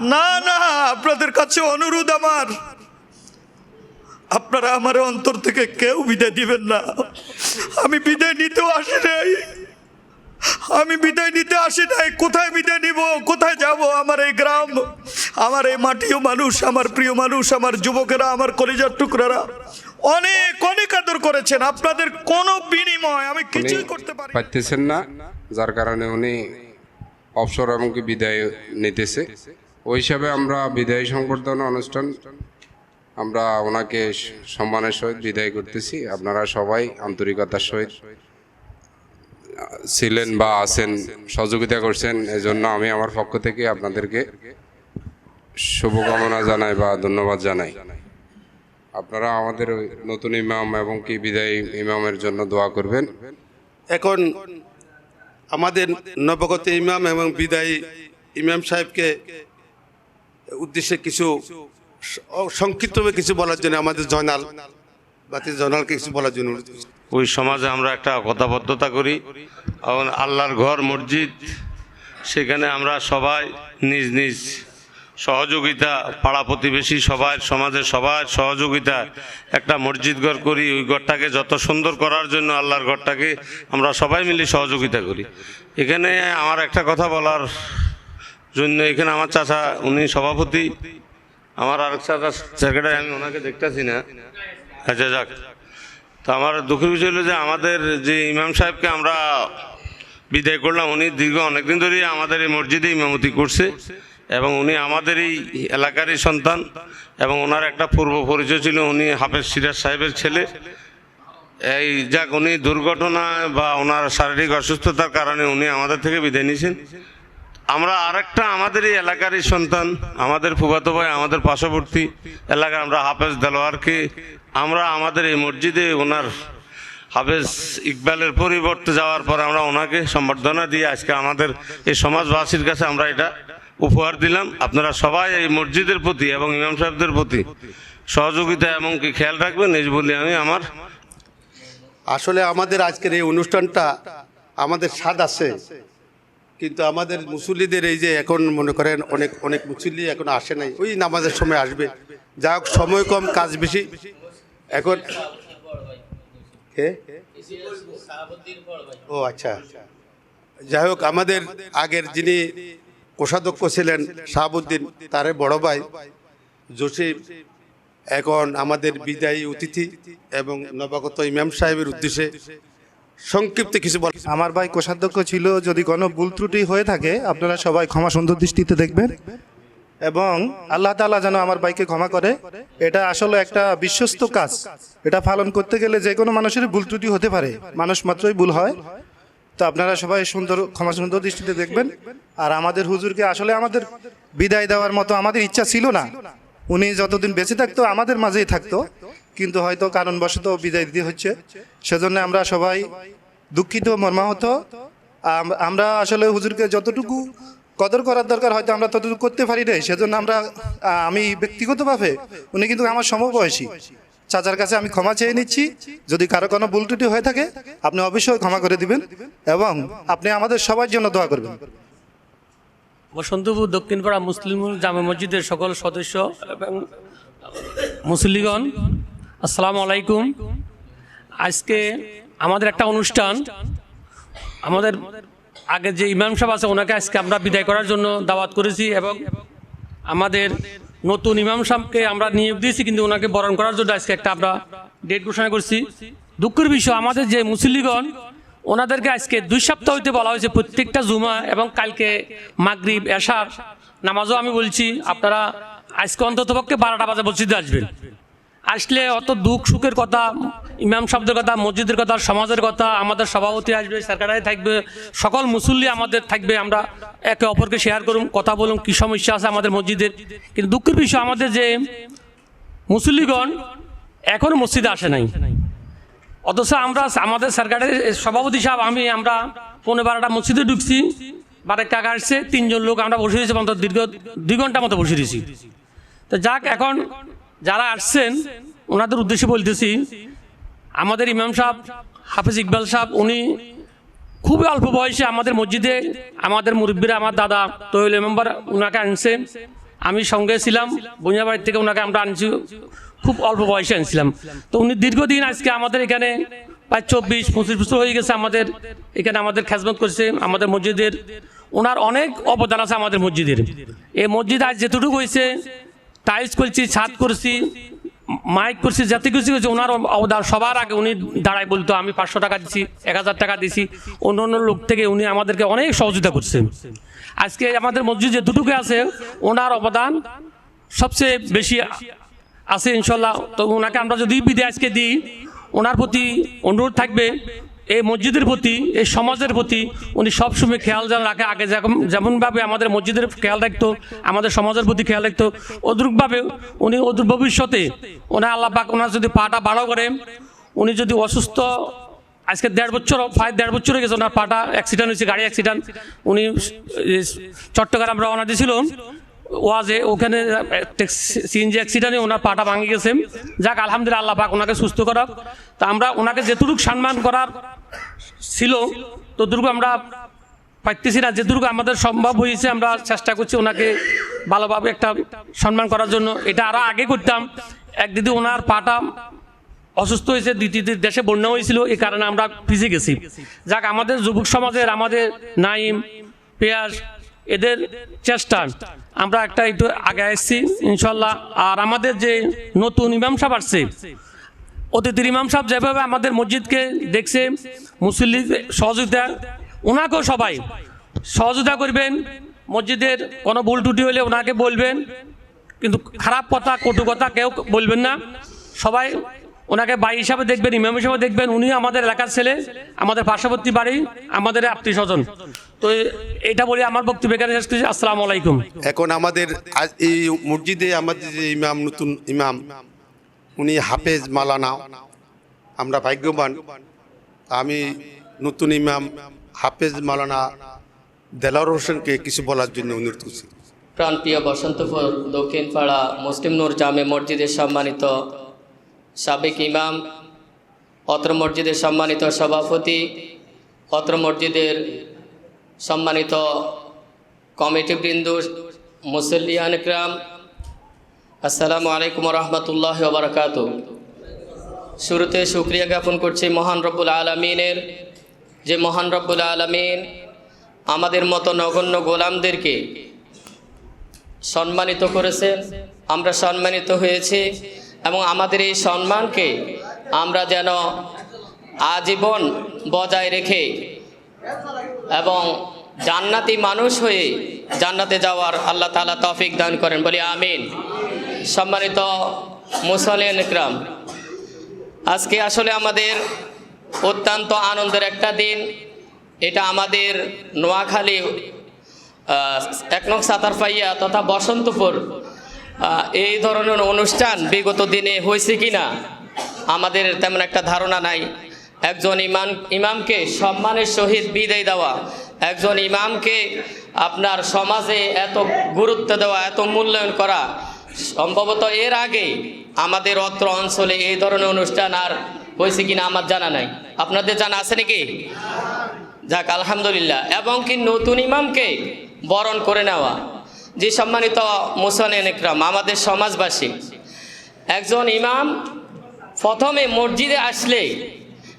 না না আপনাদের কাছে অনুরোধ আমার। আপনারা আমার অন্তর থেকে কেউ বিদায় দিবেন না। আমি বিদায় নিতেও আসি নাই। আমি বিদায় নিতে আসি নাই। কোথায় বিদায় নিব? কোথায় যাব? আমার এই গ্রাম আমার এই মাটিও মানুষ আমার প্রিয় মানুষ আমার যুবকেরা আমার কলিজার টুকরারা অনেক অনেক আদর করেছেন। আপনাদের কোনো বিনিময় আমি কিছুই করতে পারি না। না। যার কারণে উনি অবসর এমনকি বিদায় নিতেছে। ওই হিসাবে আমরা বিদায় সংবর্ধনা অনুষ্ঠান, আমরা ওনাকে সম্মানের সহিত বিদায় করতেছি। আপনারা সবাই আন্তরিকতার সহিত, ছিলেন বা আছেন, সহযোগিতা করছেন, এজন্য আমি আমার পক্ষ থেকে আপনাদেরকে শুভকামনা জানাই বা ধন্যবাদ জানাই। আপনারা আমাদের নতুন ইমাম এবং কি বিদায়ী ইমামের জন্য দোয়া করবেন। এখন আমাদের নবগত ইমাম এবং বিদায়ী ইমাম সাহেবকে উদ্দেশ্যে কিছু সংক্ষিপ্তভাবে কিছু বলার জন্য আমাদের জয়নাল বাতি জয়নালকে কিছু বলার জন্য ওই সমাজে আমরা একটা কথাবদ্ধতা করি। এবং আল্লাহর ঘর, মসজিদ, সেখানে আমরা সবাই নিজ নিজ সহযোগিতা, পাড়া প্রতিবেশী সবাই, সমাজের সবার সহযোগিতা একটা মসজিদ ঘর করি, ওই ঘরটাকে যত সুন্দর করার জন্য আল্লাহর ঘরটাকে আমরা সবাই মিলে সহযোগিতা করি। এখানে আমার একটা কথা বলার জন্য এখানে আমার চাচা, উনি সভাপতি। আমার আরেক চাচা, সেক্রেটারি, আমি ওনাকে দেখতেছি না। আচ্ছা যাক। তো আমার দুঃখের বিষয় হলো যে আমাদের যে ইমাম সাহেবকে আমরা বিদায় করলাম, উনি দীর্ঘ অনেকদিন ধরেই আমাদের এই মসজিদে ইমামতি করছে এবং উনি আমাদের এই এলাকারই সন্তান এবং ওনার একটা পূর্ব পরিচয় ছিল, উনি হাফেজ সিরাজ সাহেবের ছেলে। এই যাক, উনি দুর্ঘটনায় বা ওনার শারীরিক অসুস্থতার কারণে উনি আমাদের থেকে বিদায় নিয়েছেন। আমরা আরেকটা আমাদের এই এলাকারই সন্তান, আমাদের ফুফাতো ভাই, আমাদের পার্শ্ববর্তী এলাকার আমরা হাফেজ দেলোয়ারকে, আমরা আমাদের এই মসজিদে ওনার হাফেজ ইকবালের পরিবর্তে যাওয়ার পর আমরা ওনাকে সম্বর্ধনা দিয়ে আজকে আমাদের এই সমাজবাসীর কাছে আমরা এটা উপহার দিলাম। আপনারা সবাই এই মসজিদের প্রতি এবং ইমাম সাহেবদের প্রতি সহযোগিতা এবং কি খেয়াল রাখবেন? এই বলে আমি আমার। আসলে আমাদের আজকের এই অনুষ্ঠানটা আমাদের স্বাদ আছে। কিন্তু আমাদের মুসল্লিদের এই যে এখন মনে করেন অনেক অনেক মুসল্লি এখন আসে নাই। ওই নামাজের সময় আসবে। যা হোক, সময় কম, কাজ বেশি। এখন ও আচ্ছা। যাই হোক, আমাদের আগের যিনি কোষাধ্যক্ষ ছিলেন শাহাবুদ্দিন, তারে বড় ভাই জসিম এখন আমাদের বিদায়ী অতিথি এবং নবাগত ইমাম সাহেবের উদ্দেশ্যে সংক্ষিপ্ত কিছু বল। আমার ভাই কোষাধ্যক্ষ ছিল, যদি কোনো ভুল ত্রুটি হয়ে থাকে, আপনারা সবাই ক্ষমা সুন্দর দৃষ্টিতে দেখবেন। এবং আল্লাহ তাআলা যেন আমার ভাইকে ক্ষমা করে। এটা আসলে একটা বিশ্বস্ত কাজ। এটা পালন করতে গেলে যে কোনো মানুষের ভুল ত্রুটি হতে পারে। মানুষ মাত্রই ভুল হয়। তো আপনারা সবাই সুন্দর, ক্ষমা সুন্দর দৃষ্টিতে দেখবেন। আর আমাদের হুজুরকে আসলে আমাদের বিদায় দেওয়ার মতো আমাদের ইচ্ছা ছিল না। উনি যতদিন বেঁচে থাকতো, আমাদের মাঝেই থাকতো। কিন্তু হয়তো কারণবশত বিদায় দিতে হচ্ছে। সেজন্য আমরা সবাই দুঃখিত, মর্মাহত। আমরা আসলে হুজুরকে যতটুকু কদর করার দরকার হয়তো আমরা ততটুকু করতে পারি নাই। সেজন্য আমরা আমি ব্যক্তিগতভাবে উনি কিন্তু আমার সমবয়সী। চাচার কাছে আমি ক্ষমা চেয়ে নিচ্ছি। যদি কারও কোনো ভুল ত্রুটি হয়ে থাকে, আপনি অবশ্যই ক্ষমা করে দিবেন এবং আপনি আমাদের সবার জন্য দোয়া করবেন। বসন্তপুর দক্ষিণপাড়া মুসলিম জামে মসজিদের সকল সদস্য এবং মুসল্লিগণ আসসালামু আলাইকুম। আজকে আমাদের একটা অনুষ্ঠান। আমাদের আগে যে ইমাম সাহেব আছে, ওনাকে আজকে আমরা বিদায় করার জন্য দাওয়াত করেছি এবং আমাদের নতুন ইমাম সাহেবকে আমরা নিয়োগ দিয়েছি, কিন্তু ওনাকে বরণ করার জন্য আজকে একটা আমরা ডেট ঘোষণা করছি। দুঃখের বিষয়, আমাদের যে মুসল্লিগণ, ওনাদেরকে আজকে দুই সপ্তাহ হইতে বলা হয়েছে প্রত্যেকটা জুমা এবং কালকে মাগরিব, এশার নামাজও আমি বলছি, আপনারা আজকে অন্ততপক্ষে বারোটা বাজে মসজিদে আসবেন। আসলে অত দুঃখ সুখের কথা, ইমাম শব্দের কথা, মসজিদের কথা, সমাজের কথা আমাদের সভাপতি আসবে সরকারাই থাকবে, সকল মুসল্লি আমাদের থাকবে, আমরা একে অপরকে শেয়ার করুন, কথা বলুন, কী সমস্যা আছে আমাদের মসজিদের। কিন্তু দুঃখের বিষয় আমাদের যে মুসল্লিগণ এখনও মসজিদে আসে নাই। অথচ আমরা আমাদের সরকারের সভাপতি সাহেব, আমি, আমরা পনেরো বারোটা মসজিদে ঢুকছি, বারেক কাকা আসছে, তিনজন লোক আমরা বসে রয়েছি অন্তত দীর্ঘ দুই ঘণ্টা মতো বসে রয়েছি। তো যাক, এখন যারা আসছেন, ওনাদের উদ্দেশ্যে বলতেছি, আমাদের ইমাম সাহেব, হাফিজ ইকবাল সাহেব, উনি খুবই অল্প বয়সে আমাদের মসজিদে, আমাদের মুরব্বীরা, আমার দাদা তৈল মেম্বার ওনাকে আনছে। আমি সঙ্গে ছিলাম বুনিয়াবাড়ির থেকে ওনাকে আমরা আনছি, খুব অল্প বয়সে আনছিলাম। তো উনি দীর্ঘদিন আজকে আমাদের এখানে, প্রায় চব্বিশ, পঁচিশ বছর হয়ে গেছে আমাদের, এখানে আমাদের খেজমত করছে, আমাদের মসজিদের। ওনার অনেক অবদান আছে আমাদের মসজিদের। এই মসজিদ আজ যেটুকু হয়েছে টাইলস করছি ছাদ করছি মাইক করছি যাতে কিছু হয়েছে ওনার অবদান সবার আগে উনি দাঁড়ায় বলতো, আমি পাঁচশো টাকা দিছি, এক হাজার টাকা দিছি। অন্য অন্য লোক থেকে উনি আমাদেরকে অনেক সহযোগিতা করছেন। আজকে আমাদের মসজিদ যেটুকু আছে, ওনার অবদান সবচেয়ে বেশি আছে ইনশাল্লাহ। তো ওনাকে আমরা যদি বিদায় আজকে দিই, ওনার প্রতি অনুরোধ থাকবে এই মসজিদের প্রতি, এই সমাজের প্রতি উনি সবসময় খেয়াল যেন রাখে। আগে যেরকম, যেমনভাবে আমাদের মসজিদের খেয়াল রাখতো, আমাদের সমাজের প্রতি খেয়াল রাখতো অদ্রুকভাবে উনি অদূর ভবিষ্যতে ওনার আল্লাহ পাক ওনার যদি পাটা বাড়াও করে, উনি যদি অসুস্থ, আজকে দেড় বছর, প্রায় দেড় বছর হয়ে গেছে ওনার পাটা অ্যাক্সিডেন্ট হয়েছে, গাড়ি অ্যাক্সিডেন্ট উনি চট্টগ্রাম রওনা দিয়েছিল, ওয়াজে ওখানে সিএনজি অ্যাক্সিডেন্টে ওনার পাটা ভাঙে গেছে। যাক, আলহামদুলিল্লাহ আল্লাহ পাক ওনাকে সুস্থ করাক। তা আমরা ওনাকে যেটুকু সম্মান করার ছিল ততটুকু আমরা পাইতেছি না। যেটুকু আমাদের সম্ভব হয়েছে, আমরা চেষ্টা করছি ওনাকে ভালোভাবে একটা সম্মান করার জন্য। এটা আরও আগে করতাম। এক দিদি ওনার পাটা অসুস্থ হয়েছে, দ্বিতীয় দেশে বন্যা হয়েছিল, এই কারণে আমরা পিছিয়ে গেছি। যাক, আমাদের যুবক সমাজের, আমাদের নাইম পেয়াস এদের চেষ্টা। আমরা একটা একটু আগে এসেছি ইনশাল্লাহ। আর আমাদের যে নতুন ইমাম সাহেব আসছে অতিথির ইমাম সাহেব যেভাবে আমাদের মসজিদকে দেখছে, মুসল্লি সহযোগিতা, ওনাকেও সবাই সহযোগিতা করবেন। মসজিদের কোনো ভুল টুটি হলে ওনাকে বলবেন, কিন্তু খারাপ কথা, কটু কথা কেউ বলবেন না। সবাই ওনাকে ভাই হিসাবে দেখবেন, ইমাম হিসাবে দেখবেন। উনি আমাদের এলাকার ছেলে, আমাদের পার্শ্ববর্তী বাড়ি, আমাদের আত্মীয় স্বজন। তো এটা বলে আমার বক্তব্য এখানে শেষ করছি। আসসালামু আলাইকুম। এখন আমাদের এই মসজিদে আমাদের যে ইমাম, নতুন ইমাম উনি হাফেজ মালানা। আমরা ভাগ্যবান। আমি নতুন ইমাম হাফেজ মালানা দেলার হোসেনকে কিছু বলার জন্য অনুরোধ করছি। প্রাণপ্রিয় বসন্তপুর দক্ষিণ পাড়া মুসলিম নূর জামে মসজিদের সম্মানিত সাবেক ইমাম, অত্র মসজিদের সম্মানিত সভাপতি, অত্র মসজিদের সম্মানিত কমিটিবৃন্দ মুসল্লিয়ান ইকরাম আসসালামু আলাইকুম রহমতুল্লাহ বারকাত শুরুতে শুক্রিয়া জ্ঞাপন করছি মহান রব্বুল আলমিনের, যে মহান রব্বুল আলমিন আমাদের মতো নগণ্য গোলামদেরকে সম্মানিত করেছেন, আমরা সম্মানিত হয়েছি এবং আমাদের এই সম্মানকে আমরা যেন আজীবন বজায় রেখে এবং জান্নাতি মানুষ হয়ে জান্নাতে যাওয়ার আল্লাহ তালা তৌফিক দান করেন। বলি আমিন। সম্মানিত মুসলিন ইকরাম, আজকে আসলে আমাদের অত্যন্ত আনন্দের একটা দিন। এটা আমাদের নোয়াখালী এক নং সাতারপাইয়া তথা বসন্তপুর এই ধরনের অনুষ্ঠান বিগত দিনে হয়েছে কি না আমাদের তেমন একটা ধারণা নাই। একজন ইমাম, ইমামকে সম্মানের সহিত বিদায় দেওয়া, একজন ইমামকে আপনার সমাজে এত গুরুত্ব দেওয়া, এত মূল্যায়ন করা সম্ভবত এর আগে আমাদের অত্র অঞ্চলে এই ধরনের অনুষ্ঠান আর হয়েছে কিনা আমার জানা নাই। আপনাদের জানা আছে নাকি? যাক, আলহামদুলিল্লাহ। এবং কি নতুন ইমামকে বরণ করে নেওয়া? যে সম্মানিত মুসলিন একরাম, আমাদের সমাজবাসী, একজন ইমাম প্রথমে মসজিদে আসলে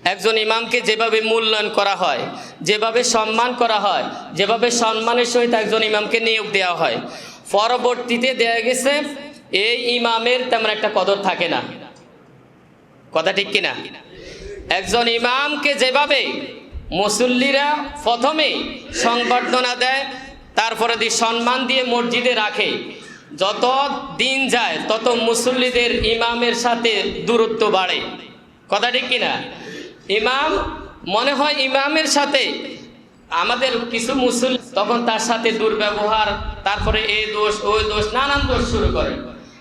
একজন ইমামকে যেভাবে মূল্যায়ন করা হয়, যেভাবে সম্মান করা হয়, যেভাবে সম্মানের সহিত একজন ইমামকে নিয়োগ দেওয়া হয় পরবর্তীতে দেয়া গেছে, এই ইমামের তেমন একটা কদর থাকে না। কথা ঠিক কিনা? একজন ইমামকে যেভাবে মুসল্লিরা প্রথমে সংবর্ধনা দেয়, তারপরে দিয়ে সম্মান দিয়ে মসজিদে রাখে, যত দিন যায়, তত মুসল্লিদের ইমামের সাথে দূরত্ব বাড়ে। কথা ঠিক কিনা? ইমাম, মনে হয় ইমামের সাথে আমাদের কিছু মুসল তখন তার সাথে দুর্ব্যবহার, তারপরে এই দোষ ওই দোষ, নানান দোষ শুরু করে।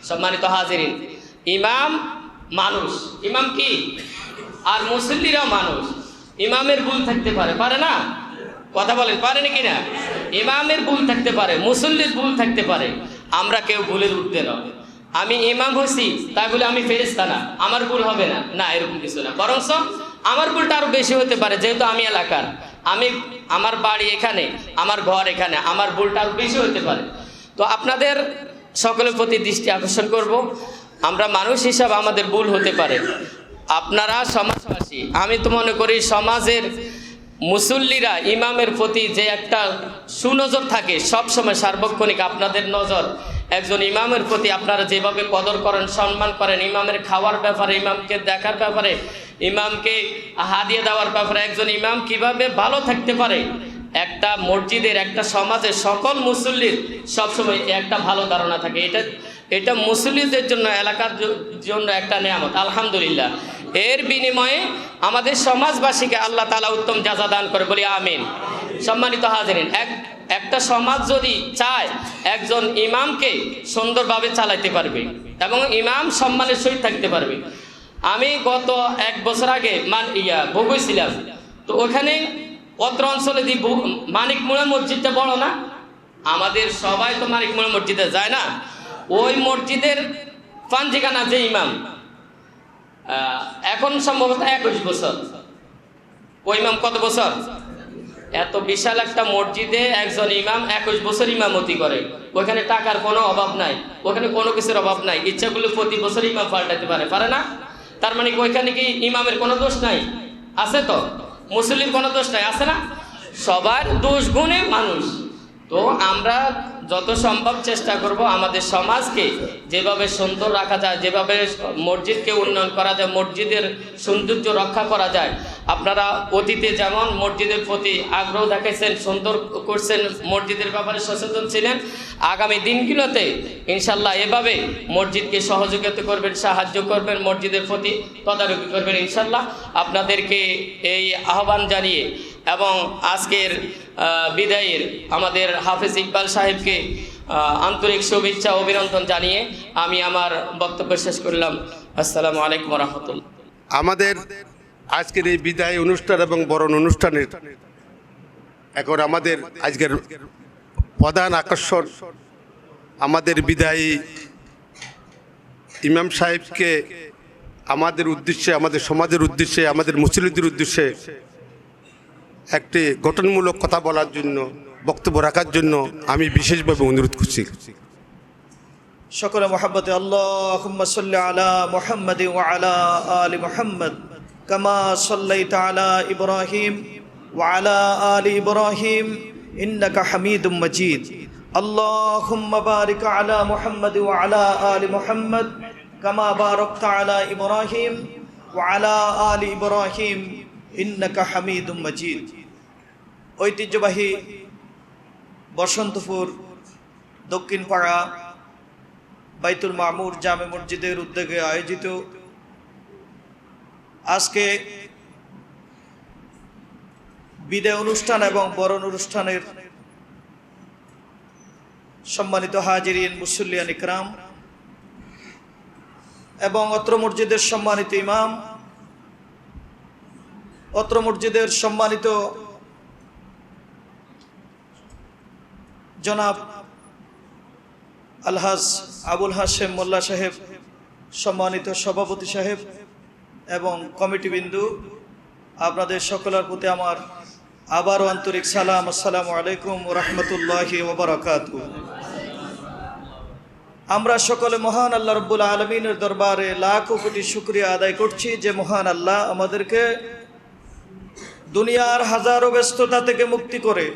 সম্মানিত হাজিরিন, ইমাম মানুষ, ইমাম কি? আর মুসল্লিরাও মানুষ। ইমামের ভুল থাকতে পারে পারে না? কথা বলেন পারে নাকি না ইমামের ভুল থাকতে পারে, মুসল্লির ভুল থাকতে পারে। আমরা কেউ ভুলের উঠতে না। আমি ইমাম হয়েছি, তাই বলে আমি ফেরেস্তা না। আমার ভুল হবে না। না, এরকম কিছু না। বরং আমার ভুলটা আরও বেশি হতে পারে, যেহেতু আমি এলাকার। আমি আমার বাড়ি এখানে, আমার ঘর এখানে, আমার ভুলটা বেশি হতে পারে। তো আপনাদের সকলের প্রতি দৃষ্টি আকর্ষণ করব। আমরা মানুষ হিসাবে আমাদের ভুল হতে পারে। আপনারা সমাজবাসী, আমি তো মনে করি সমাজের মুসল্লিরা, ইমামের প্রতি যে একটা সুনজর থাকে সব সময় সার্বক্ষণিক আপনাদের নজর একজন ইমামের প্রতি আপনারা যেভাবে কদর করেন, সম্মান করেন, ইমামের খাওয়ার ব্যাপারে, ইমামকে দেখার ব্যাপারে, ইমামকে হাদিয়ে দেওয়ার ব্যাপারে, একজন ইমাম কীভাবে ভালো থাকতে পারে? একটা মসজিদের, একটা সমাজের সকল মুসল্লির সবসময় একটা ভালো ধারণা থাকে। এটা এটা মুসল্লিদের জন্য, এলাকার জন্য একটা নেয়ামত। আলহামদুলিল্লাহ। এর বিনিময়ে আমাদের সমাজবাসীকে আল্লাহ তালা উত্তম যাজা দান করে, বলি আমিন। সম্মানিত হাজিরিন, এক, একটা সমাজ যদি চায় একজন ইমামকে সুন্দরভাবে চালাইতে পারবে এবং ইমাম সম্মানের সহিত থাকতে পারবে। আমি গত এক বছর আগে মান, ইয়া বগুইছিলাম তো ওখানে অত্র অঞ্চলে দি মানিকমুড়া মসজিদটা বড় না? আমাদের সবাই তো মানিকমুড়া মসজিদে যায় না? ওই মসজিদের পাঞ্জিকানা যে ইমাম এখন সম্ভবত একুশ বছর। ওই ইমাম কত বছর? এত বিশাল একটা মসজিদে একজন ইমাম একুশ বছর ইমামতি করে। ওখানে টাকার কোনো অভাব নাই। ওখানে কোনো কিছুর অভাব নাই। ইচ্ছাগুলো প্রতি বছর ইমাম পাল্টাতে পারে। পারে না? তার মানে ওইখানে কি ইমামের কোনো দোষ নাই? আছে তো? মুসলিম কোনো দোষ নাই? আছে না? সবার দোষ গুণে মানুষ। তো আমরা যত সম্ভব চেষ্টা করব আমাদের সমাজকে যেভাবে সুন্দর রাখা যায়, যেভাবে মসজিদকে উন্নয়ন করা যায়, মসজিদের সৌন্দর্য রক্ষা করা যায়। আপনারা অতীতে যেমন মসজিদের প্রতি আগ্রহ দেখাইছেন, সুন্দর করছেন, মসজিদের ব্যাপারে সচেতন ছিলেন, আগামী দিনগুলোতে ইনশাল্লাহ এভাবে মসজিদকে সহযোগিতা করবেন, সাহায্য করবেন, মসজিদের প্রতি তদারকি করবেন ইনশাল্লাহ আপনাদেরকে এই আহ্বান জানিয়ে এবং আজকের বিদায়ের আমাদের হাফিজ ইকবাল সাহেবকে আন্তরিক শুভেচ্ছা অভিনন্দন জানিয়ে আমি আমার বক্তব্য শেষ করলাম। আসসালামু আলাইকুম রহমতুল্লাহ আমাদের আজকের এই বিদায় অনুষ্ঠান এবং বরণ অনুষ্ঠানের এখন আমাদের আজকের প্রধান আকর্ষণ আমাদের বিদায়ী ইমাম সাহেবকে আমাদের উদ্দেশ্যে, আমাদের সমাজের উদ্দেশ্যে, আমাদের মুসলিমদের উদ্দেশ্যে একটি গঠনমূলক কথা বলার জন্য বক্তব্য রাখার জন্য আমি বিশেষভাবে অনুরোধ করছি সকলে মোহাম্মতে আল্লাহুম্মা সাল্লি আলা মুহাম্মাদি ওয়া আলা আলি মুহাম্মদ কামা সাল্লাইতা আলা ইব্রাহিম ওয়া আলা আলি ইব্রাহিম ইন্নাকা হামিদুম মাজিদ اللهم بارك على محمد وعلى آل محمد كما باركت على إبراهيم وعلى آل إبراهيم إنك حميد مجيد ঐতিহ্যবাহী বসন্তপুর দক্ষিণ পাড়া বাইতুল মামুর জামে মসজিদের উদ্যোগে আয়োজিত আজকে বিদায় অনুষ্ঠান এবং বরণ অনুষ্ঠানের সম্মানিত হাজিরিন মুসল্লিয়ান ইকরাম এবং অত্র মসজিদের সম্মানিত ইমাম, অত্র মসজিদের সম্মানিত জনাব আলহাজ আবুল হাশেম মোল্লা সাহেব, সম্মানিত সভাপতি সাহেব এবং কমিটিবিন্দু আপনাদের সকলের প্রতি আমার আবারও আন্তরিক সালাম, আসসালামু আলাইকুম রহমতুল্লাহি ওবরাকাত আমরা সকলে মহান আল্লাহ রব্বুল আলমিনের দরবারে লাখো কোটি শুক্রিয়া আদায় করছি যে মহান আল্লাহ আমাদেরকে দুনিয়ার হাজারো ব্যস্ততা থেকে মুক্তি করে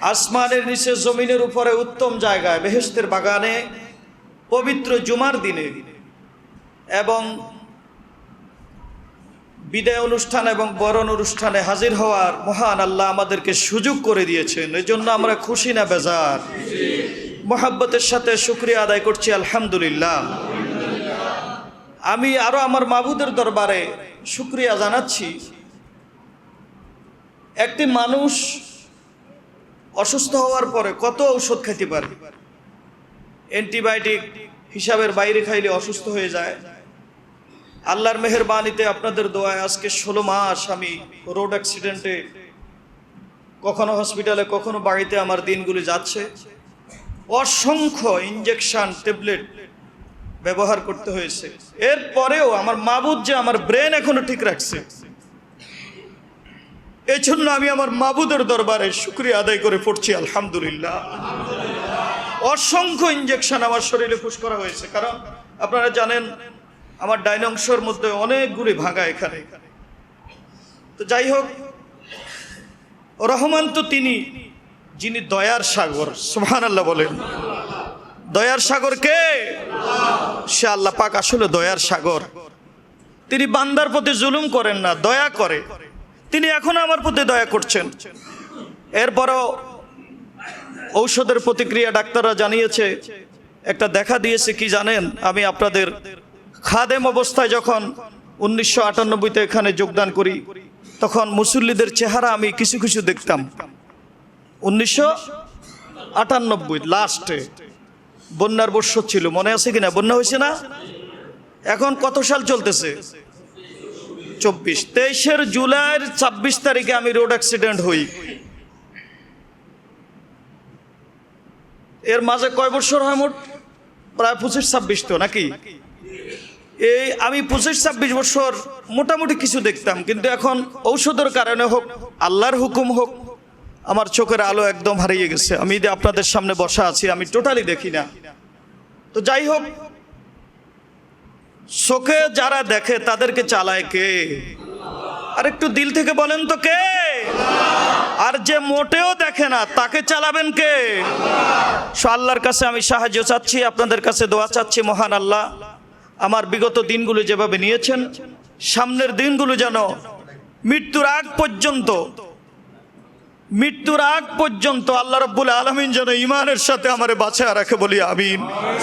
আসমানের নিচে জমিনের উপরে উত্তম জায়গায় বেহেস্তের বাগানে পবিত্র জুমার দিনে এবং বিদায় অনুষ্ঠান এবং বরণ অনুষ্ঠানে হাজির হওয়ার মহান আল্লাহ আমাদেরকে সুযোগ করে দিয়েছেন। এই জন্য আমরা খুশি না বেজার। মোহাব্বতের সাথে শুক্রিয়া আদায় করছি, আলহামদুলিল্লাহ। আমি আরও আমার মাবুদের দরবারে শুক্রিয়া জানাচ্ছি। একটি মানুষ অসুস্থ হওয়ার পরে কত ঔষধ খেতে পারে? অ্যান্টিবায়োটিক হিসাবের বাইরে খাইলে অসুস্থ হয়ে যায়। আল্লাহর মেহরবানিতে আপনাদের দোয়ায় আজকে ষোলো মাস আমি রোড অ্যাক্সিডেন্টে, কখনো হসপিটালে, কখনো বাড়িতে আমার দিনগুলি যাচ্ছে। অসংখ্য ইঞ্জেকশন ট্যাবলেট ব্যবহার করতে হয়েছে। এরপরেও আমার মাবুদ যে আমার ব্রেন এখনও ঠিক রাখছে। এই জন্য আমি আমার মাবুদের দরবারে শুক্রিয়া আদায় করে পড়ছি, আলহামদুলিল্লাহ। অসংখ্য ইঞ্জেকশন আমার শরীরে পুশ করা হয়েছে, কারণ আপনারা জানেন আমার ডাইনংশর মধ্যে অনেকগুলি ভাঙা এখানে। তো যাই হোক, রহমান তো তিনি, যিনি দয়ার সাগর সুহান আল্লাহ বলেন। দয়ার সাগর কে? সে আল্লাহ পাক আসলে দয়ার সাগর। তিনি বান্দার প্রতি জুলুম করেন না, দয়া করে। তিনি এখন আমার প্রতি দয়া করছেন। এরপরও ঔষধের প্রতিক্রিয়া ডাক্তাররা জানিয়েছে, একটা দেখা দিয়েছে কি জানেন? আমি আপনাদের খাদেম অবস্থায় যখন উনিশশো আটানব্বইতে এখানে যোগদান করি, তখন মুসল্লিদের চেহারা আমি কিছু কিছু দেখতাম। উনিশশো আটানব্বই লাস্টে বন্যার বর্ষ ছিল, মনে আছে কিনা? বন্যা হয়েছে না? এখন কত সাল চলতেছে? চব্বিশ। তেইশের জুলাইয়ের ছাব্বিশ তারিখে আমি রোড অ্যাক্সিডেন্ট হই। এর মাঝে কয় বছর হয় মোট? প্রায় পঁচিশ, ছাব্বিশ তো, নাকি? এই আমি পঁচিশ, ছাব্বিশ বছর মোটামুটি কিছু দেখতাম, কিন্তু এখন ঔষধের কারণে হোক, আল্লাহর হুকুম হোক, আমার চোখের আলো একদম হারিয়ে গেছে। আমি আপনাদের সামনে বসা আছি, আমি টোটালি দেখি না। তো যাই হোক চোখে যারা দেখে তাদেরকে চালায় কে? আর একটু দিল থেকে বলেন তো কে? আর যে মোটেও দেখে না তাকে চালাবেন কে? আল্লাহর কাছে আমি সাহায্য চাচ্ছি আপনাদের কাছে দোয়া চাচ্ছি মহান আল্লাহ। আমার বিগত দিনগুলো যেভাবে নিয়েছেন সামনের দিনগুলো যেন মৃত্যুর আগ পর্যন্ত মৃত্যুর আগ পর্যন্ত আল্লাহ রব্বুল আলমিন যেন ইমানের সাথে আমার বাঁচায় রাখে বলি আমিন।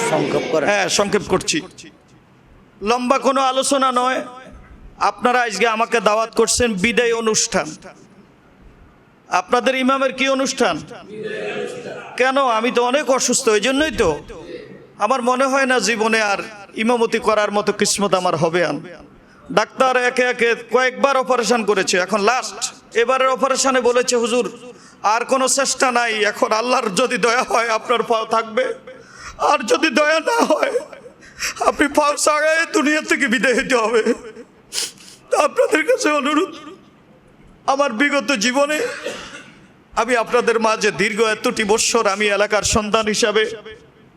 সংক্ষেপ করে হ্যাঁ সংক্ষেপ করছি। লম্বা কোনো আলোচনা নয়। আপনারা আজকে আমাকে দাওয়াত করছেন বিদায় অনুষ্ঠান। আপনাদের ইমামের কি অনুষ্ঠান? কেন? আমি তো অনেক অসুস্থ এই জন্যই তো। আমার মনে হয় না জীবনে আর ইমামতি করার মতো কিসমত আমার হবে আন ডাক্তার একে একে কয়েকবার অপারেশন করেছে, এখন লাস্ট এবারের অপারেশনে বলেছে, হুজুর, আর কোনো চেষ্টা নাই। এখন আল্লাহর যদি দয়া হয়, আপনার পাও থাকবে। আর যদি দয়া না হয় আপনি পাও সাগায় দুনিয়া থেকে বিদায় হতে হবে। আপনাদের কাছে অনুরোধ, আমার বিগত জীবনে আমি আপনাদের মাঝে দীর্ঘ এতটি বৎসর আমি এলাকার সন্তান হিসাবে,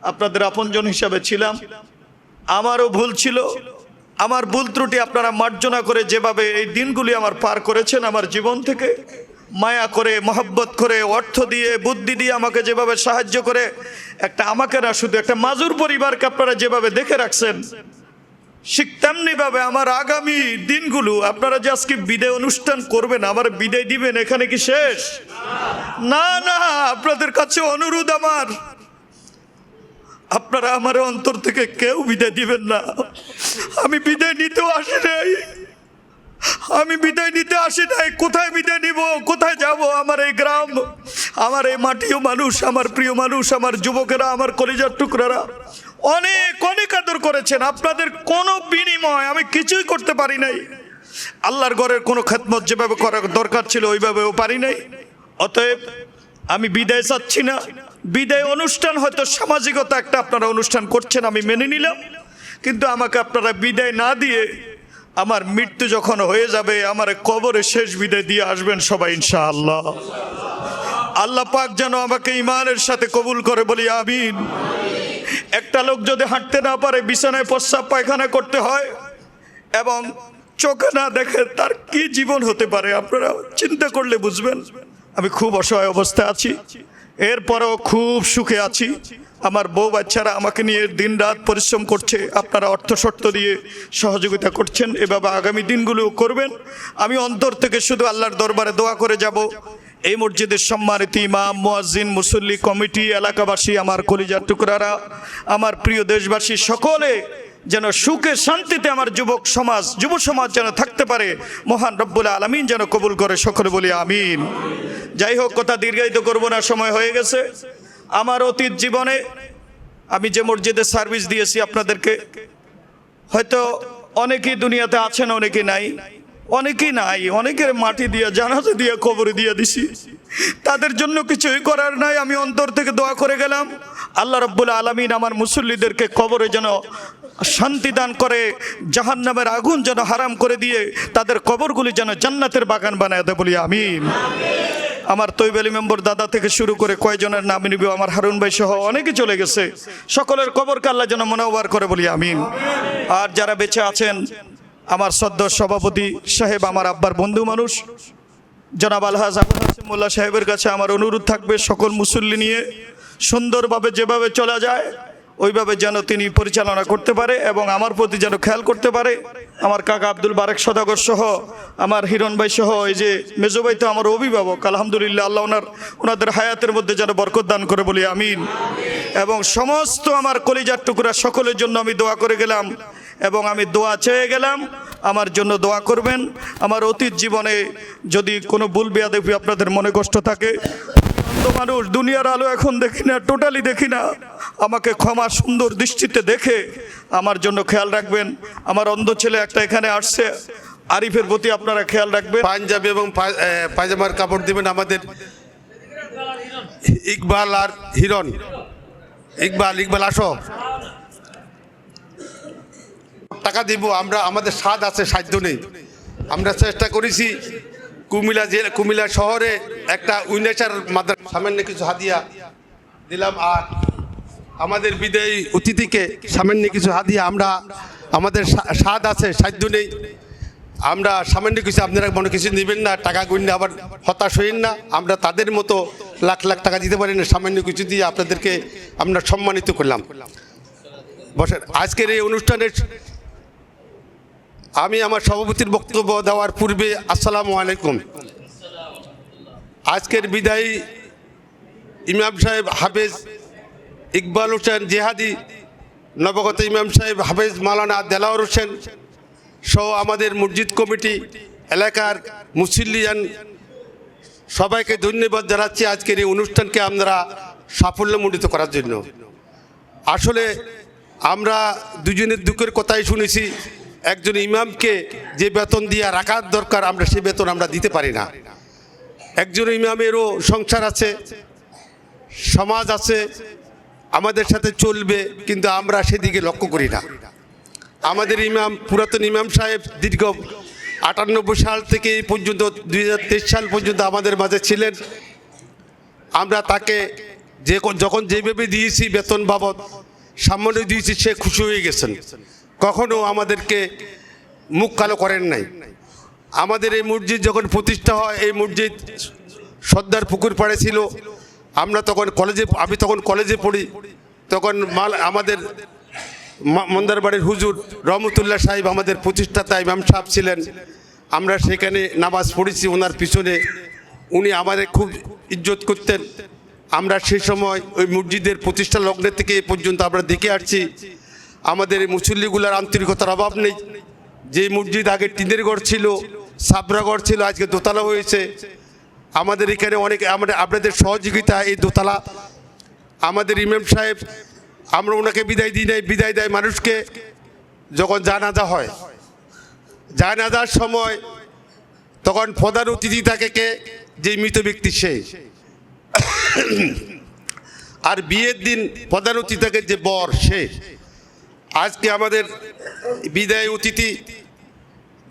আপনাদের আপনজন হিসাবে ছিলাম। আমারও ভুল ছিল। আমার ভুল ত্রুটি আপনারা মার্জনা করে যেভাবে এই দিনগুলি আমার পার করেছেন আমার জীবন থেকে মায়া করে, মহব্বত করে, অর্থ দিয়ে, বুদ্ধি দিয়ে আমাকে যেভাবে সাহায্য করে, একটা আমাকে না, শুধু একটা মাজুর পরিবারকে আপনারা যেভাবে দেখে রাখছেন, ঠিক তেমনিভাবে আমার আগামী দিনগুলো আপনারা যে আজকে বিদায় অনুষ্ঠান করবেন, আমার বিদায় দিবেন, এখানে কি শেষ? না না, আপনাদের কাছে অনুরোধ আমার। আপনারা আমার অন্তর থেকে কেউ বিদায় দিবেন না। আমি বিদায় নিতেও আসি নাই। আমি বিদায় নিতে আসি নাই। কোথায় বিদায় নিব? কোথায় যাব? আমার এই গ্রাম, আমার এই মাটিও মানুষ, আমার প্রিয় মানুষ, আমার যুবকেরা, আমার কলিজার টুকরারা অনেক অনেক আদর করেছেন। আপনাদের কোনো বিনিময় আমি কিছুই করতে পারি নাই। আল্লাহর ঘরের কোনো খেদমত যেভাবে করার দরকার ছিল, ওইভাবেও পারি নাই। অতএব আমি বিদায় চাচ্ছি না। বিদায় অনুষ্ঠান হয়তো সামাজিকতা একটা আপনারা অনুষ্ঠান করছেন, আমি মেনে নিলাম। কিন্তু আমাকে আপনারা বিদায় না দিয়ে আমার মৃত্যু যখন হয়ে যাবে, আমার কবরে শেষ বিদায় দিয়ে আসবেন সবাই, ইনশাআল্লাহ। আল্লাহ পাক যেন আমাকে ইমানের সাথে কবুল করে বলি, আমিন। একটা লোক যদি হাঁটতে না পারে, বিছানায় প্রস্রাব পায়খানা করতে হয় এবং চোখে না দেখে, তার কি জীবন হতে পারে? আপনারা চিন্তা করলে বুঝবেন। আমি খুব অসহায় অবস্থায় আছি। এরপরেও খুব সুখে আছি। আমার বউ বাচ্চারা আমাকে নিয়ে দিন রাত পরিশ্রম করছে, আপনারা অর্থ শর্ত দিয়ে সহযোগিতা করছেন, এভাবে আগামী দিনগুলোও করবেন। আমি অন্তর থেকে শুধু আল্লাহর দরবারে দোয়া করে যাব। এই মসজিদের সম্মানিত ইমাম, মুয়াজ্জিন, মুসল্লি, কমিটি, এলাকাবাসী, আমার কলিজার টুকরারা, আমার প্রিয় দেশবাসী, সকলে যেন সুখে শান্তিতে আমার যুবক সমাজ, যুব সমাজ যেন থাকতে পারে, মহান রব্বুল আলমিন যেন কবুল করে, সকলে বলি আমিন। যাই হোক, কথা দীর্ঘায়িত করব না, সময় হয়ে গেছে। আমার অতীত জীবনে আমি যে মসজিদে সার্ভিস দিয়েছি আপনাদেরকে, হয়তো অনেকেই দুনিয়াতে আছেন অনেকে নাই। অনেকেই নাই, অনেকের মাটি দিয়ে, জানাজা দিয়ে, কবরে দিয়ে দিছি। তাদের জন্য কিছুই করার নাই, আমি অন্তর থেকে দোয়া করে গেলাম, আল্লাহ রব্বুল আলমিন আমার মুসল্লিদেরকে কবরে যেন শান্তি দান করে, জাহান্নামের আগুন যেন হারাম করে দিয়ে তাদের কবরগুলি যেন জান্নাতের বাগান বানায় দেয় বলি, আমিন। আমার তৈব আলী মেম্বর দাদা থেকে শুরু করে কয়জনের নাম নিবে, আমার হারুন ভাই সহ অনেকে চলে গেছে। সকলের কবর কাল্লা যেন মনোবার করে বলি, আমিন। আর যারা বেঁচে আছেন, আমার সদ্য সভাপতি সাহেব, আমার আব্বার বন্ধু মানুষ, জনাব আলহাজ আবুল মোল্লা সাহেবের কাছে আমার অনুরোধ থাকবে, সকল মুসল্লি নিয়ে সুন্দরভাবে যেভাবে চলা যায় ওইভাবে যেন তিনি পরিচালনা করতে পারে এবং আমার প্রতি যেন খেয়াল করতে পারে। আমার কাকা আব্দুল বারেক সদাগর সহ, আমার হিরণ ভাই সহ, এই যে মেজো ভাই তো আমার অভিভাবক, আলহামদুলিল্লাহ আল্লাহ ওনার, ওনাদের হায়াতের মধ্যে যেন বরকত দান করে বলি, আমিন। এবং সমস্ত আমার কলিজার টুকরা সকলের জন্য আমি দোয়া করে গেলাম এবং আমি দোয়া চেয়ে গেলাম, আমার জন্য দোয়া করবেন। আমার অতীত জীবনে যদি কোনো ভুল বেয়াদেফি আপনাদের মনে কষ্ট থাকে মানুষ দুনিয়ার আলো এখন দেখি না টোটালি দেখি না। আমাকে ক্ষমা সুন্দর দৃষ্টিতে দেখে আমার জন্য খেয়াল রাখবেন। আমার অন্ধ ছেলে একটা এখানে আসছে। আরিফের প্রতি আপনারা খেয়াল রাখবেন। পাঞ্জাবি এবং পায়জামার কাপড় দিবেন আমাদের ইকবাল আর হিরণ। ইকবাল ইকবাল, আসো। টাকা দিব, আমরা আমাদের স্বাদ আছে, সাধ্য নেই। আমরা চেষ্টা করেছি কুমিল্লা জেলা, কুমিল্লা শহরে একটা উইনেচার মাদ্রাস সামান্য কিছু হাদিয়া দিলাম আর আমাদের বিদায়ী অতিথিকে সামান্য কিছু হাদিয়া আমরা, আমাদের স্বাদ আছে, সাধ্য নেই। আমরা সামান্য কিছু আপনারা মনে কিছু নেবেন না, টাকা গুণে আবার হতাশ হইন না। আমরা তাদের মতো লাখ লাখ টাকা দিতে পারি না সামান্য কিছু দিয়ে আপনাদেরকে আমরা সম্মানিত করলাম। বসেন, আজকের এই অনুষ্ঠানের আমি আমার সভাপতির বক্তব্য দেওয়ার পূর্বে আসসালামু আলাইকুম। আজকের বিদায়ী ইমাম সাহেব হাফেজ ইকবাল হোসেন জেহাদি, নবগত ইমাম সাহেব হাফেজ মালানা দেলাওয়ার হোসেন সহ আমাদের মসজিদ কমিটি, এলাকার মুসল্লিয়ান, সবাইকে ধন্যবাদ জানাচ্ছি আজকের এই অনুষ্ঠানকে আমরা সাফল্যমণ্ডিত করার জন্য। আসলে আমরা দুজনের দুঃখের কথাই শুনেছি একজন ইমামকে যে বেতন দিয়ে রাখার দরকার, আমরা সে বেতন আমরা দিতে পারি না। একজন ইমামেরও সংসার আছে, সমাজ আছে, আমাদের সাথে চলবে, কিন্তু আমরা সেদিকে লক্ষ্য করি না। আমাদের ইমাম, পুরাতন ইমাম সাহেব দীর্ঘ আটানব্বই সাল থেকে এই পর্যন্ত, দুই হাজার তেইশ সাল পর্যন্ত আমাদের মাঝে ছিলেন। আমরা তাকে যে যখন যেভাবে দিয়েছি বেতন বাবদ, সামান্য দিয়েছি, সে খুশি হয়ে গেছেন। কখনো আমাদেরকে মুখ কালো করেন নাই। আমাদের এই মসজিদ যখন প্রতিষ্ঠা হয়, এই মসজিদ সর্দার পুকুর পাড়ে ছিল। আমরা তখন কলেজে, আমি তখন কলেজে পড়ি। তখন মাল, আমাদের মন্দারবাড়ির হুজুর রহমতুল্লাহ সাহেব আমাদের প্রতিষ্ঠাতা ইমাম সাহেব ছিলেন। আমরা সেখানে নামাজ পড়েছি, ওনার পিছনে। উনি আমাদের খুব ইজ্জত করতেন। আমরা সেই সময় ওই মসজিদের প্রতিষ্ঠা লগ্নের থেকে এ পর্যন্ত আমরা দেখে আসছি। আমাদের এই মুসল্লিগুলার আন্তরিকতার অভাব নেই। যে মসজিদ আগে টিনের ঘর ছিল সাবরা সাবরাগড় ছিল, আজকে দোতলা হয়েছে। আমাদের এখানে অনেক, আমাদের, আপনাদের সহযোগিতা এই দোতলা। আমাদের ইমাম সাহেব, আমরা ওনাকে বিদায় দিই নাই, বিদায় দেয় মানুষকে যখন জানাজা হয়। জানাজার সময় তখন প্রধান অতিথি থাকে কে? যে মৃত ব্যক্তি সে। আর বিয়ের দিন প্রধান অতিথি থাকে যে বর সে। আজকে আমাদের বিদায় অতিথি,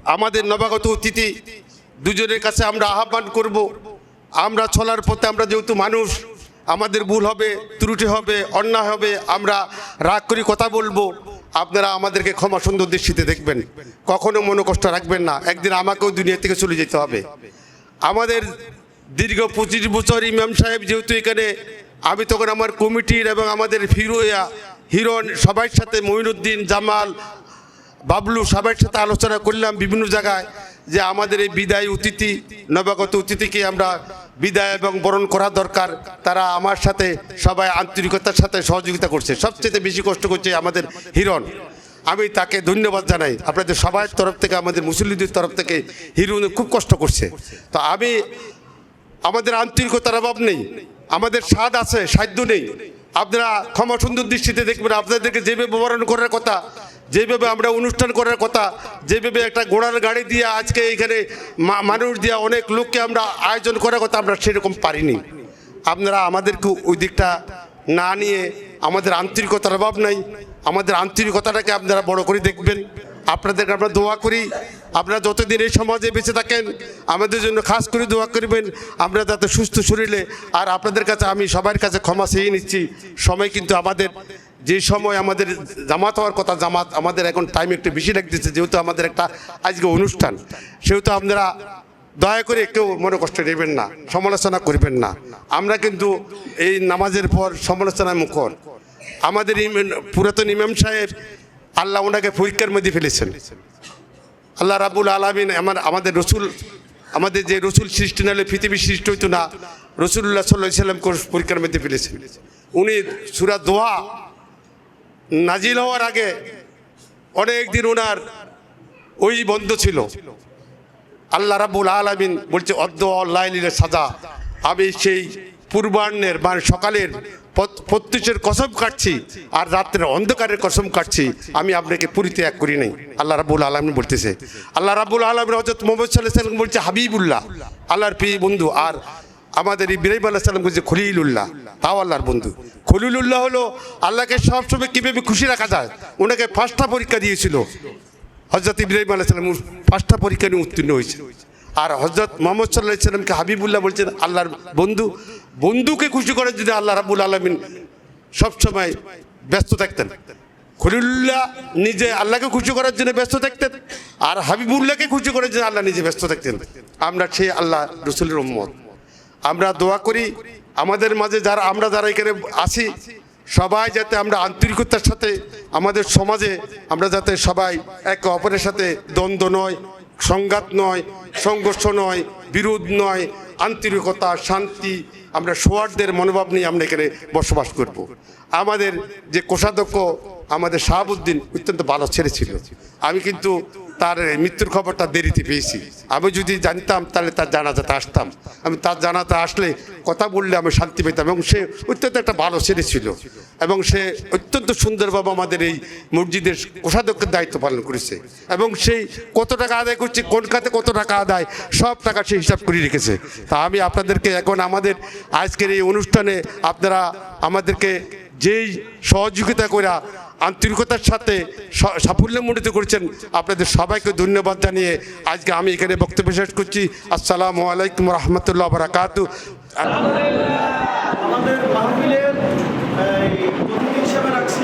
আমাদের নবাগত অতিথি, দুজনের কাছে আমরা আহ্বান করব। আমরা চলার পথে আমরা যেহেতু মানুষ, আমাদের ভুল হবে, ত্রুটি হবে, অন্যায় হবে, আমরা রাগ করে কথা বলব। আপনারা আমাদেরকে ক্ষমা সুন্দর দৃষ্টিতে দেখবেন। কখনো মনোকষ্ট রাখবেন না। একদিন আমাকেও দুনিয়া থেকে চলে যেতে হবে। আমাদের দীর্ঘ পঁচিশ বছর ইমাম সাহেব যেহেতু এখানে, আমি তখন আমার কমিটির এবং আমাদের ফিরোয়া হিরণ সবার সাথে মঈনুদ্দিন, জামাল, বাবলু সবার সাথে আলোচনা করলাম বিভিন্ন জায়গায় যে আমাদের এই বিদায় অতিথি, নবাগত অতিথিকে আমরা বিদায় এবং বরণ করা দরকার। তারা আমার সাথে, সবাই আন্তরিকতার সাথে সহযোগিতা করছে। সবচেয়ে বেশি কষ্ট করছে আমাদের হিরণ। আমি তাকে ধন্যবাদ জানাই। আপনাদের সবার তরফ থেকে, আমাদের মুসল্লিদের তরফ থেকে হিরণ খুব কষ্ট করছে। তো আমি, আমাদের আন্তরিকতার অভাব নেই। আমাদের স্বাদ আছে, সাধ্য নেই। আপনারা ক্ষমা সুন্দর দৃষ্টিতে দেখবেন, আপনাদেরকে যেভাবে বরণ করার কথা, যেভাবে আমরা অনুষ্ঠান করার কথা, যেভাবে একটা ঘোড়ার গাড়ি দিয়ে আজকে এখানে মানুষ দিয়ে অনেক লোককে আমরা আয়োজন করার কথা আমরা সেরকম পারিনি। আপনারা আমাদেরকে ওই দিকটা না নিয়ে আমাদের আন্তরিকতার অভাব নাই, আমাদের আন্তরিকতাটাকে আপনারা বড় করে দেখবেন। আপনাদেরকে আমরা দোয়া করি। আপনারা যতদিন এই সমাজে বেঁচে থাকেন, আমাদের জন্য খাস করে দোয়া করবেন। আমরা যাতে সুস্থ শরীরে, আর আপনাদের কাছে আমি সবার কাছে ক্ষমা চেয়ে নিচ্ছি। সময় কিন্তু আমাদের, যে সময় আমাদের জামাত হওয়ার কথা, জামাত আমাদের এখন টাইম একটু বেশি লাগতেছে, যেহেতু আমাদের একটা আজকে অনুষ্ঠান। সেহেতু আপনারা দয়া করে কেউ মনে কষ্ট নেবেন না, সমালোচনা করবেন না। আমরা কিন্তু এই নামাজের পর সমালোচনায় মুখর। আমাদের পুরাতন ইমাম সাহেব আল্লাহ ওনাকে পরীক্ষার মধ্যে ফেলেছেন। আল্লাহ রাবুল আলমিন আমার, আমাদের রসুল, আমাদের যে রসুল সৃষ্টি নাহলে পৃথিবী সৃষ্টি হইতো না, রসুল্লাহ সাল্লাহ সাল্লাম পরীক্ষার মধ্যে ফেলেছেন। উনি সুরা দোয়া নাজিল হওয়ার আগে অনেক দিন ওনার ওই বন্ধ ছিল। আল্লাহ রাবুল আলমিন বলছে অদ্দ লাইলিলে সাজা। আমি সেই পূর্বাহ্নের মানে সকালের প্রত্যুষের কসম কাটছি আর রাত্রের অন্ধকারের কসম কাটছি। আমি আপনাকে পুরীতে এক করি নাই। আল্লাহ রাবুল আলমিন বলতেছে, আল্লাহ রাবুল আলমিন হজরত মোহাম্মদ সাল্লাহ সাল্লাম বলছে, হাবিবুল্লাহ, আল্লাহর প্রিয় বন্ধু, আর আমাদের এই ইব্রাহিম আল্লাহ সাল্লাম বলছে, খলিলুল্লাহ। তাও আল্লাহর বন্ধু। খলিলুল্লাহ হলো আল্লাহকে সবসময় কীভাবে খুশি রাখা যায়, ওনাকে পাঁচটা পরীক্ষা দিয়েছিল। হজরত ইব্রাহিম আলাইসালাম পাঁচটা পরীক্ষা নিয়ে উত্তীর্ণ হয়েছে। আর হজরত মোহাম্মদ সাল্লাহ সাল্লামকে হাবিবুল্লাহ বলছেন, আল্লাহর বন্ধু বন্ধুকে খুশি করার জন্য আল্লাহ রাবুল আলমিন সবসময় ব্যস্ত থাকতেন। খলিলুল্লাহ নিজে আল্লাহকে খুশি করার জন্য ব্যস্ত থাকতেন আর হাবিবুল্লাহকে খুশি করার জন্য আল্লাহ নিজে ব্যস্ত থাকতেন। আমরা সেই আল্লাহ রসুলের উম্মত। আমরা দোয়া করি, আমাদের মাঝে যারা, আমরা যারা এখানে আছি, সবাই যাতে আমরা আন্তরিকতার সাথে আমাদের সমাজে আমরা যাতে সবাই একে অপরের সাথে দ্বন্দ্ব নয়, সংঘাত নয়, সংঘর্ষ নয়, বিরোধ নয়, আন্তরিকতা, শান্তি আমরা সোয়ার্ডদের মনোভাব নিয়ে আমরা এখানে বসবাস করব। আমাদের যে কোষাধ্যক্ষ আমাদের শাহাবুদ্দিন অত্যন্ত ভালো ছেড়েছিল আমি কিন্তু তার মৃত্যুর খবরটা দেরিতে পেয়েছি। আমি যদি জানতাম, তাহলে তার জানাজাতে আসতাম। আমি তার জানাতে আসলে কথা বললে আমি শান্তি পেতাম এবং সে অত্যন্ত একটা ভালো ছেলে ছিল এবং সে অত্যন্ত সুন্দরভাবে আমাদের এই মসজিদের কোষাধ্যক্ষের দায়িত্ব পালন করেছে এবং সেই কত টাকা আদায় করছে, কোন খাতে কত টাকা আদায়, সব টাকা সে হিসাব করে রেখেছে। তা আমি আপনাদেরকে এখন আমাদের আজকের এই অনুষ্ঠানে আপনারা আমাদেরকে যেই সহযোগিতা করে আন্তরিকতার সাথে স- সাফল্যমণ্ডিত করেছেন। আপনাদের সবাইকে ধন্যবাদ জানিয়ে আজকে আমি এখানে বক্তব্য শেষ করছি। আসসালামু আলাইকুম রহমতুল্লাহ বারাকাতু আমাদের হিসেবে রাখছি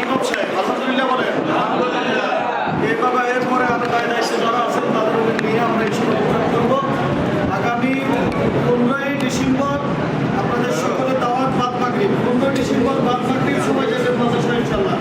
ইমাম সাহেব আলহামদুলিল্লাহ বলেন এইভাবে এরপরে আরও দায় দায়িত্ব যারা আছেন তাদের নিয়ে আমরা এই সময় প্রোগ্রাম করব আগামী পনেরোই ডিসেম্বর, আপনাদের সকলে দাওয়াত বাদ মাগরিব। পনেরোই ডিসেম্বর বাদ মাগরিব সময় যাবে মাদ্রাসা ইনশাল্লাহ